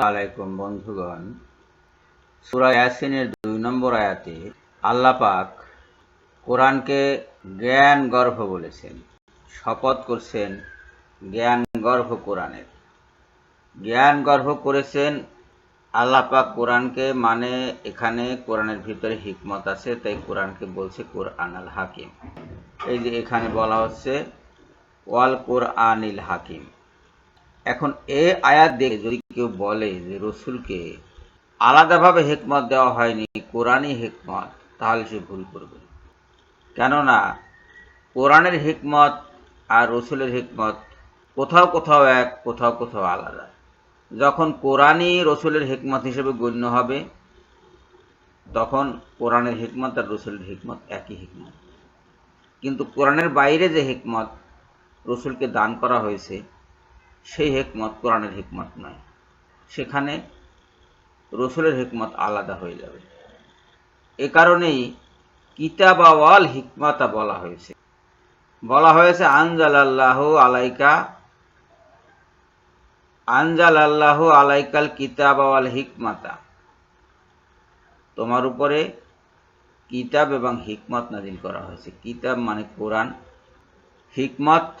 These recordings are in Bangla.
আলাইকুম বন্ধুগণ। সূরা ইয়াসিনের দুই নম্বর আয়াতে আল্লাহ পাক কোরআনকে জ্ঞান গর্ভ বলেছেন, শপথ করছেন জ্ঞান গর্ভ কোরআনের। জ্ঞান গর্ভ করেছেন আল্লাহ পাক কোরআনকে মানে এখানে কোরআনের ভিতরে হিকমত আছে, তাই কোরআনকে বলছে কোরআন আল হাকিম। এই যে এখানে বলা হচ্ছে, ওয়াল কোরআনিল হাকিম। এখন এ আয়াত দেখে যদি কেউ বলে যে রসুলকে আলাদাভাবে হেকমত দেওয়া হয়নি, কোরআনই হেকমত, তাহলে সে ভুল করবে। কেননা, কোরআনের হিকমত আর রসুলের হিকমত কোথাও কোথাও এক, কোথাও কোথাও আলাদা। যখন কোরআনই রসুলের হেকমত হিসেবে গণ্য হবে, তখন কোরআনের হেকমত আর রসুলের হেকমত একই হিকমত। কিন্তু কোরআনের বাইরে যে হেকমত রসুলকে দান করা হয়েছে সেই হেকমত, কোরআনের হিকমত নয়। সেখানে রসুলের হিকমত আলাদা হয়ে যাবে। এ কারণেই কিতাবাওয়াল হিকমাতা বলা হয়েছে। বলা হয়েছে আনজাল আল্লাহ আলাইকা আনজাল আল্লাহ আলাইকাল কিতাবাওয়াল হিকমাতা। তোমার উপরে কিতাব এবং হিকমত নাজিল করা হয়েছে। কিতাব মানে কোরআন, হিকমত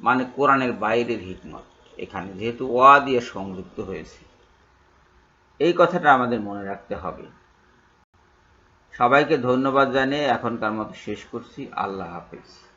মানে কোরআনের বাইরের হিকমত। এখানে যেহেতু ওয়া দিয়ে সংযুক্ত হয়েছে। এই কথাটা আমাদের মনে রাখতে হবে। সবাইকে ধন্যবাদ জানিয়ে এখনকার মতো শেষ করছি। আল্লাহ হাফেজ।